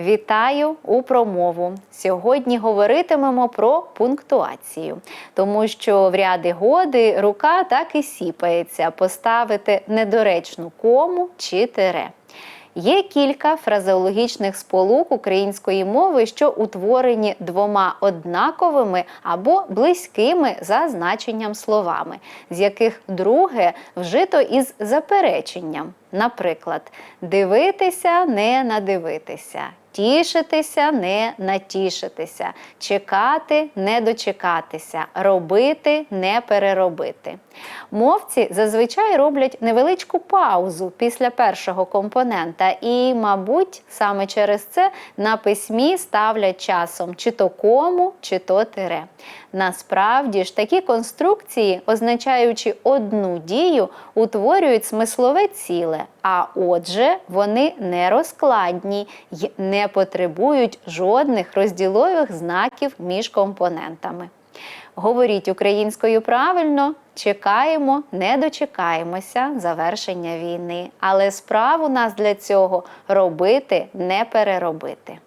Вітаю у промову. Сьогодні говоритимемо про пунктуацію, тому що в ряди годи рука так і сіпається поставити недоречну кому чи тире. Є кілька фразеологічних сполук української мови, що утворені двома однаковими або близькими за значенням словами, з яких друге вжито із запереченням. Наприклад, дивитися не надивитися, тішитися не натішитися, чекати не дочекатися, робити не переробити. Мовці зазвичай роблять невеличку паузу після першого компонента, і, мабуть, саме через це на письмі ставлять часом чи то кому, чи то тире. Насправді ж такі конструкції, означаючи одну дію, утворюють смислове ціле, а отже, вони не розкладні й не потребують жодних розділових знаків між компонентами. Говоріть українською правильно, чекаємо, не дочекаємося завершення війни. Але справу нас для цього робити не переробити.